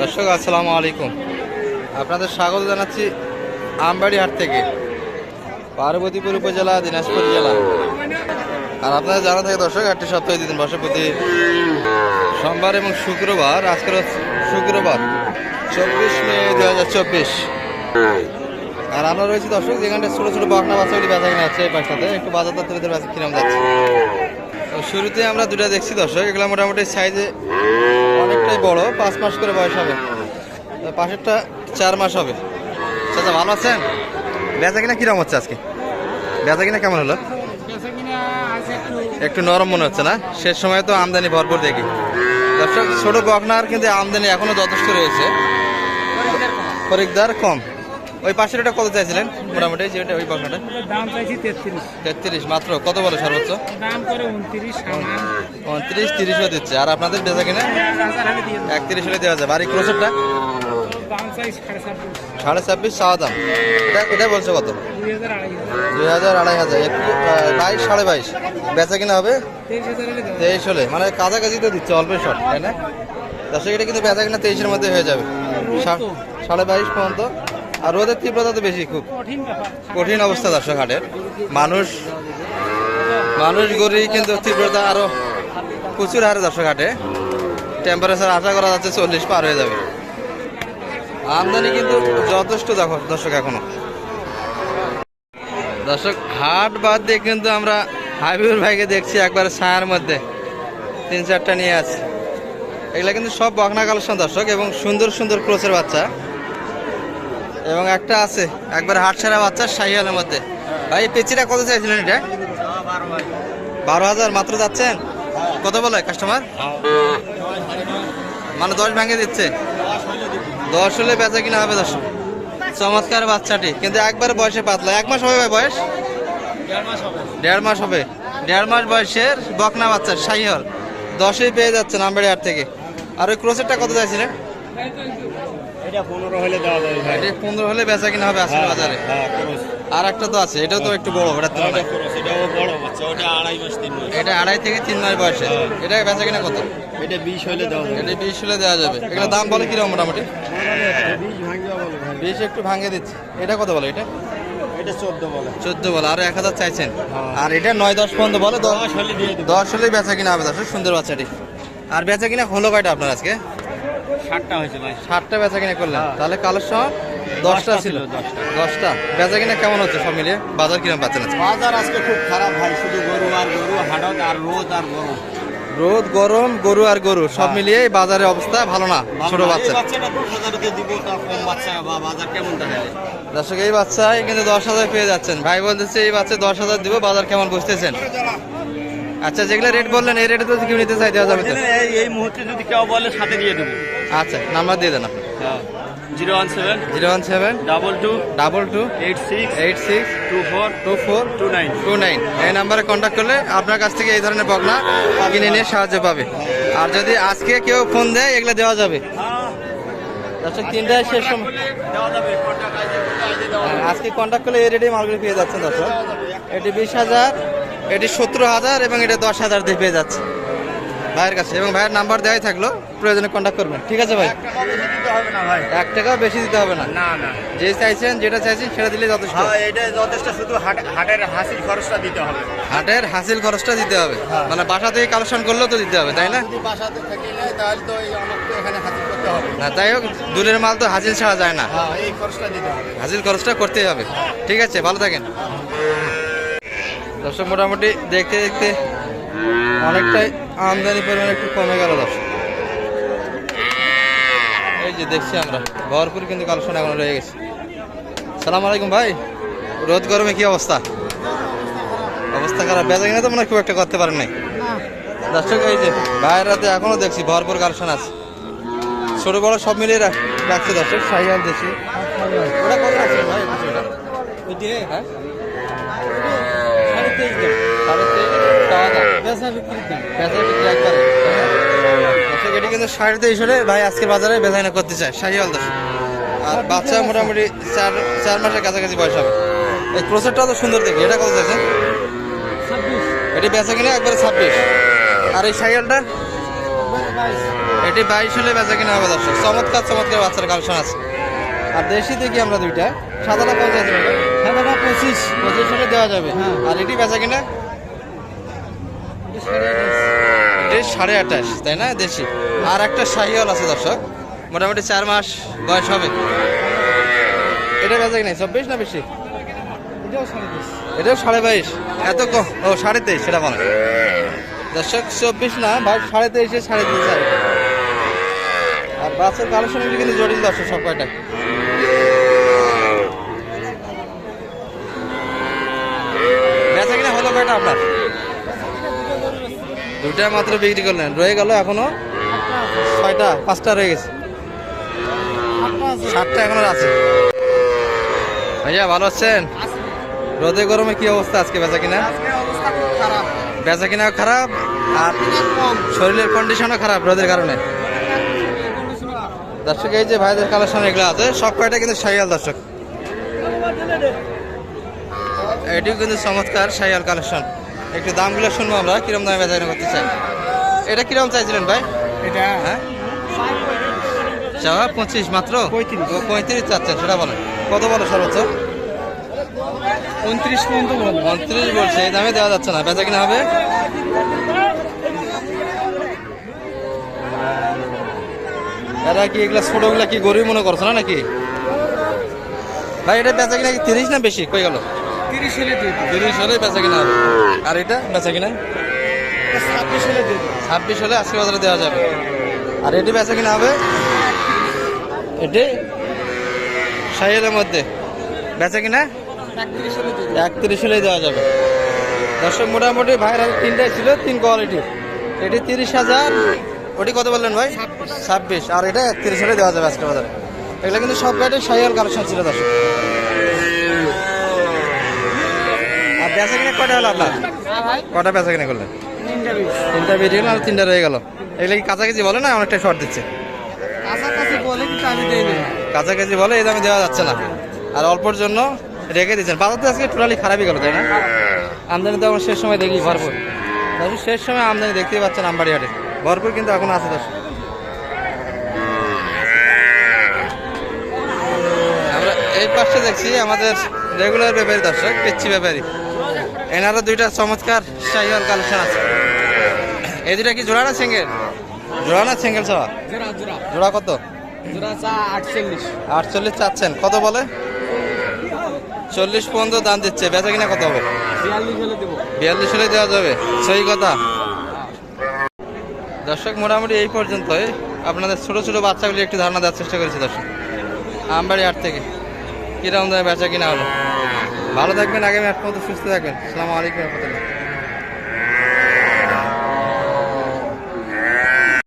দর্শক, আসসালামু আলাইকুম। আপনাদের স্বাগত জানাচ্ছি আমবাড়ি হাট থেকে, পার্বতীপুর উপজেলা, দিনাজপুর জেলা। আর আপনারা জানা থাকে দর্শক, হাটটি সপ্তাহে দিন বসে সোমবার এবং শুক্রবার, আজকের শুক্রবার, চব্বিশ মে দু হাজার চব্বিশ। আর আমরা রয়েছি দর্শক যেখানটা ছোটো ছোটো বাগনা বাচ্চাগুলি বেচা কিনে আছে এই পাশটাতে, একটু বাজার দত্তদের বেচা কিরম যাচ্ছে। শুরুতে আমরা দুটা দেখছি দর্শক, এগুলো মোটামুটি সাইজে অনেকটাই বড় পাঁচ মাস করে বয়স হবে। পাশেরটা চার মাস হবে। চাচা ভালো আছেন? বেচা কিনা কিরম হচ্ছে আজকে? বেচা কিনা কেমন হলো? একটু নরম মনে হচ্ছে না? শেষ সময় তো আমদানি ভরপুর দেখি। দর্শক ছোট গহনার কিন্তু আমদানি এখনও যথেষ্ট রয়েছে। খরিদ্দার কম। ওই পাশের ওটা কত চাইছিলেন? মোটামুটি যেটা ওই বকনাটা। দাম চাইছি তেত্রিশ। তেত্রিশ মাত্র কত বলে সর্বোচ্চ? দাম করে উনত্রিশ সামান উনত্রিশ তিরিশও দিচ্ছে। আর আপনাদের বেচা কিনা। একত্রিশ হলে দেওয়া যাবে। আর এই ক্রোসেরটা? দাম চাইছি সাড়ে ছাব্বিশ। চাওয়া দাম। এটা এটা বলছে কত? দুই হাজার আড়াই হাজার। বাইশ সাড়ে বাইশ। বেচা কিনা হবে? তেইশ হলে মানে কাছাকাছি তো দিচ্ছে অল্প শর্ট তাই না? দর্শক এটা কিন্তু বেচা কিনা তেইশের মধ্যে হয়ে যাবে। সাড়ে বাইশ পর্যন্ত। আর রোদের তীব্রতা তো বেশি খুব। কঠিন অবস্থা দর্শক হাটের মানুষ মানুষ গড়ি কিন্তু তীব্রতা আরও প্রচুর হারে দর্শক হাটে টেম্পারেচার আশা করা যাচ্ছে চল্লিশ পার হয়ে যাবে। আমদানি কিন্তু যথেষ্ট দর্শক এখনও। দর্শক, হাট বাদ দিয়ে কিন্তু আমরা হাবিবুর ভাইকে দেখছি একবার ছায়ার মধ্যে। তিন চারটা নিয়ে আছে। এগুলা কিন্তু সব বকনা কালেকশন দর্শক এবং সুন্দর সুন্দর ক্রোচের বাচ্চা। এবং একটা আছে, একবার হাট ছাড়া বাচ্চা শাহিয়ালের মধ্যে। ভাই পেচিটা কত চাইছিলেন এটা? বারো হাজার, মাত্র যাচ্ছেন? কত বলে কাস্টমার মানে দশ ভাঙে দিচ্ছে। দশ হলে বেচা কিনা হবে দশ চমৎকার বাচ্চাটি, কিন্তু একবার বয়সে পাতলা। এক মাস হবে বয়স? দেড় মাস হবে। দেড় মাস বয়সের বকনা বাচ্চা শাহিহল দশেই পেয়ে যাচ্ছে নাম্বারি হাট থেকে। আর ওই ক্রোসেরটা কত চাইছিলেন? এটা হলে দেওয়া যাবে ভাই। এটা পনেরো হলে বেচা কিনা হবে আজকের বাজারে? হ্যাঁ খরচ আর একটা তো আছে এটাও তো একটু বড় ওটার তুলনায়। খরচ এটাও বড় বাচ্চা ওটা আড়াই মাস তিন মাস। এটা আড়াই থেকে তিন মাস বয়সে। এটা বেচা কিনা কত? এটা হলে দেওয়া যাবে। এটা বিশ হলে দেওয়া যাবে। দাম বলে কীরকম মোটামুটি? বলে ভাই। বিশ একটু ভাঙে দিচ্ছে। এটা কত বলে এটা? এটা চোদ্দ বলে। চোদ্দ বলে আর এক হাজার চাইছেন। আর এটা নয় দশ পর্যন্ত বলে দশ দশ হলে দিয়ে দেবো। দশ হলেই বেচা কিনা হবে দশ সুন্দর বাচ্চাটি। আর বেচা কিনা হলো কয়টা আপনার আজকে? ষাটটা হয়েছে ভাই। ষাটটা বেচা কিনা করলেন। তাহলে কালের সময় দশটা ছিল। দশটা। বেচা কিনা কেমন হচ্ছে সব মিলিয়ে? বাজার কিরম পাচ্ছেন বাজার আজকে খুব খারাপ ভাই শুধু গরু আর গরু হাটত আর রোদ আর গরম রোদ গরম গরু আর গরু সব মিলিয়ে এই বাজারের অবস্থা ভালো না ছোট বাচ্চা বাচ্চা দর্শক এই বাচ্চায় কিন্তু দশ হাজার পেয়ে যাচ্ছেন। ভাই বলতেছে এই বাচ্চা দশ হাজার দিব বাজার কেমন বুঝতেছেন? আচ্ছা যেগুলো রেট বললেন এই রেটে তো কেউ নিতে চাই দেওয়া যাবে তো? এই এই মুহূর্তে যদি কেউ বলে সাথে দিয়ে দেবো। আচ্ছা নাম্বার দিয়ে দেন আপনি। Zero one seven zero one seven double two double two eight six eight six two four two four two nine two nine এই নাম্বারে কন্ট্যাক্ট করলে আপনার কাছ থেকে এই ধরনের বগনা কিনে নিয়ে সাহায্য পাবে। আর যদি আজকে কেউ ফোন দেয় এগুলো দেওয়া যাবে। দর্শক তিনটায় শেষ সময় হ্যাঁ, আজকে কন্ট্যাক্ট করলে এই রেটে মালগুলো পেয়ে যাচ্ছেন দর্শক। এটি বিশ হাজার এটি সতেরো হাজার এবং এটা দশ হাজার দিয়ে পেয়ে যাচ্ছে। ভাইয়ের কাছে এবং ভাইয়ের নাম্বার দেওয়াই থাকল প্রয়োজনে কন্ট্যাক্ট করবেন। ঠিক আছে ভাই? টাকা বেশি দিতে হবে না ভাই এক টাকাও বেশি দিতে হবে না না না। যে চাইছেন যেটা চাইছেন সেটা দিলে যথেষ্ট। হ্যাঁ এটা যথেষ্ট শুধু হাট হাটের হাসির খরচটা দিতে হবে। হাটের হাসিল খরচটা দিতে হবে। মানে বাসা থেকে কালেকশন করলেও তো দিতে হবে তাই না? বাসাতে থেকে তাহলে তো এখানে হাসিল করতে হবে। না তাই হোক দূরের মাল তো হাসিল ছাড়া যায় না। হ্যাঁ এই খরচটা দিতে হবে। হাসিল খরচটা করতেই হবে। ঠিক আছে ভালো থাকেন। দর্শক মোটামুটি দেখতে দেখতে অনেকটাই আমদানি পরিমাণ একটু কমে গেল দর্শক। এই যে দেখছি আমরা ভরপুর কিন্তু কালেকশন এখন রয়ে গেছে। সালাম আলাইকুম ভাই রোদ গরমে কি অবস্থা? অবস্থা খারাপ। বেচা কিনা তো মনে হয় খুব একটা করতে পারেন নাই। দর্শক এই যে বাইরের রাতে এখনও দেখছি ভরপুর কালেকশন আছে। ছোট বড় সব মিলিয়ে রাখ- রাখছে দর্শক। সাইয়াল দেখছি ওটা কত রাখছে ভাই? হ্যাঁ? এটি কিন্তু সাড়ে তেইশ হলে ভাই আজকে বাজারে বেচাকেনা করতে চায়। দর্শক। আর বাচ্চা মোটামুটি চার চার মাসের কাছাকাছি বয়স হবে। এই প্রসেসটা তো সুন্দর দেখি। এটা কত চাইছেন? এটি বেচা কিনা একবারে ছাব্বিশ। আর এই সাইকেলটা এটি বাইশ হলে বেচা কিনা হবে দর্শক। চমৎকার চমৎকার বাচ্চার কালেকশন আছে। আর দেশি দেখি আমরা দুইটা? সাদাটা আছে। সাদাটা পঁচিশ। পঁচিশ হলে দেওয়া যাবে। হ্যাঁ। আর এটি বেচা কিনা? সাড়ে আঠাশ তাই না? দেশি। আর একটা শাহিওয়াল আছে দর্শক। মোটামুটি চার মাস বয়স হবে। এটা বেচা কিনা? চব্বিশ না বেশি? এটাও সাড়ে এটাও সাড়ে বাইশ। এত কম? ও সাড়ে তেইশ সেটা বলে দর্শক চব্বিশ না ভাই সাড়ে তেইশে সাড়ে তেইশ আর আর বাসের কালেকশনগুলি কিন্তু জটিল দর্শক সব কয়টা বেচা কিনা হলো কয়টা আপনার? দুটা মাত্র বিক্রি করলেন। রয়ে গেল এখনও ছয়টা পাঁচটা রয়ে গেছে। সাতটা এখনও আছে। ভাইয়া ভালো আছেন? রোদে গরমে কি অবস্থা আজকে বেচা কিনা? অবস্থা খুব খারাপ। বেচা কিনা খারাপ আর শরীরের কন্ডিশনও খারাপ রোদের কারণে। দর্শক এই যে ভাইদের কালেকশন এগুলো আছে সব কয়টা কিন্তু সাইয়াল দর্শক। এটিও কিন্তু চমৎকার সাইয়াল কালেকশন একটু দামগুলো শুনব আমরা কিরম দামে বেচা করতে চাই। এটা কিরম চাইছিলেন ভাই? এটা হ্যাঁ? চাওয়া পঁচিশ মাত্র? পঁয়ত্রিশ চাচ্ছেন সেটা বলেন। কত বলো সর্বোচ্চ? উনত্রিশ পর্যন্ত বলব উনত্রিশ বলছে এই দামে দেওয়া যাচ্ছে না। বেচা কিনা হবে? এরা কি এগুলা ছোটগুলা কি গরিব মনে করছ না নাকি? ভাই এটা বেচা কিনা কি তিরিশ না বেশি? কই গেল? তিরিশ হলে তিরিশ হলে বেচা কিনা হবে। আর এটা বেচা কিনা? ছাব্বিশ হলে ছাব্বিশ হলে আশি বাজারে দেওয়া যাবে। আর এটি বেচা কিনা হবে? এটি সাইয়ের মধ্যে। বেচা কিনা? একত্রিশ হলেই দেওয়া যাবে। দর্শক মোটামুটি ভাইয়ের হাতে তিনটাই ছিল তিন কোয়ালিটি এটি তিরিশ হাজার ওটি কত বললেন ভাই? ছাব্বিশ। আর এটা একত্রিশ হলে দেওয়া যাবে আজকে বাজারে। এগুলো কিন্তু সব গাড়ির সাইয়াল কালেকশন ছিল দর্শক। আর বেচা কিনা কয়টা হলো আপনার? ভাই কটা বেচা কিনা করলেন? তিনটা বেরিয়ে গেল আর তিনটা রয়ে গেল। এগুলো কি কাছাকাছি বলে না অনেকটা শর্ট দিচ্ছে? কাছাকাছি বলে এই দামে দেওয়া যাচ্ছে না। আর অল্পর জন্য রেখে দিয়েছেন। বাজার তো আজকে টোটালি খারাপই গেল তাই না? আমদানি তো আমরা শেষ সময় দেখি ভরপুর। দর্শক শেষ সময় আমদানি দেখতেই পাচ্ছেন আমবাড়ি হাটে ভরপুর কিন্তু এখন আছে দর্শক। আমরা এই পাশে দেখছি আমাদের রেগুলার ব্যাপারী দর্শক পিচ্ছি ব্যাপারী। এনারও দুইটা চমৎকার শাহিওয়াল কালেকশন আছে। এই দুইটা কি জোড়া না সিঙ্গেল জোড়া না সিঙ্গেল সবা জোড়া কত? জোড়া চা আটচল্লিশ। আটচল্লিশ চাচ্ছেন। কত বলে? চল্লিশ পর্যন্ত দাম দিচ্ছে। বেচা কিনা কত হবে? বিয়াল্লিশ হলে দেওয়া যাবে। সেই কথা। দর্শক মোটামুটি এই পর্যন্তই। আপনাদের ছোটো ছোটো বাচ্চাগুলি একটু ধারণা দেওয়ার চেষ্টা করেছি দর্শক। আমবাড়ি আট থেকে। কীরকম দামে বেচা কিনা হলো? ভালো থাকবেন আগামী আট মতো সুস্থ থাকবেন। আসসালামু আলাইকুম রহমতুল্লাহ।